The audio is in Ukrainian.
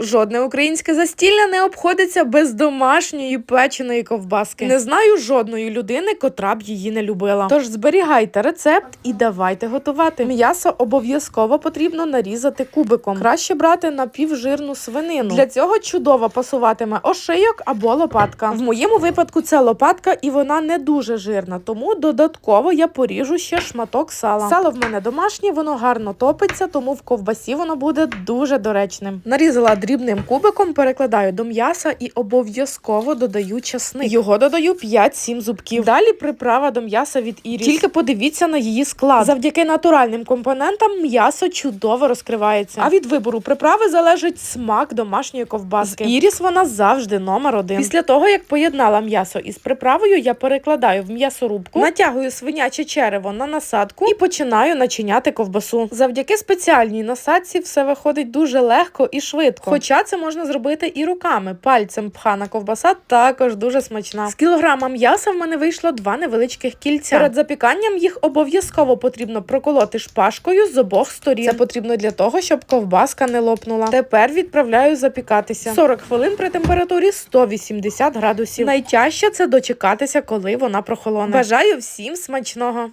Жодне українське застілля не обходиться без домашньої печеної ковбаски. Не знаю жодної людини, котра б її не любила. Тож зберігайте рецепт і давайте готувати. М'ясо обов'язково потрібно нарізати кубиком. Краще брати напівжирну свинину. Для цього чудово пасуватиме ошийок або лопатка. В моєму випадку це лопатка, і вона не дуже жирна, тому додатково я поріжу ще шматок сала. Сало в мене домашнє, воно гарно топиться, тому в ковбасі воно буде дуже доречним. Нарізала дрібним кубиком, перекладаю до м'яса і обов'язково додаю часник. Його додаю 5-7 зубків. Далі приправа до м'яса від іріс. Тільки подивіться на її склад. Завдяки натуральним компонентам м'ясо чудово розкривається. А від вибору приправи залежить смак домашньої ковбаски. З іріс вона завжди номер один. Після того, як поєднала м'ясо із приправою, я перекладаю в м'ясорубку, натягую свиняче черево на насадку і починаю начиняти ковбасу. Завдяки спеціальній насадці все виходить дуже легко і швидко. Хоча це можна зробити і руками. Пальцем пхана ковбаса також дуже смачна. З кілограма м'яса в мене вийшло два невеличких кільця. Перед запіканням їх обов'язково потрібно проколоти шпажкою з обох сторін. Це потрібно для того, щоб ковбаска не лопнула. Тепер відправляю запікатися 40 хвилин при температурі 180 градусів. Найтяжче це дочекатися, коли вона прохолоне. Бажаю всім смачного.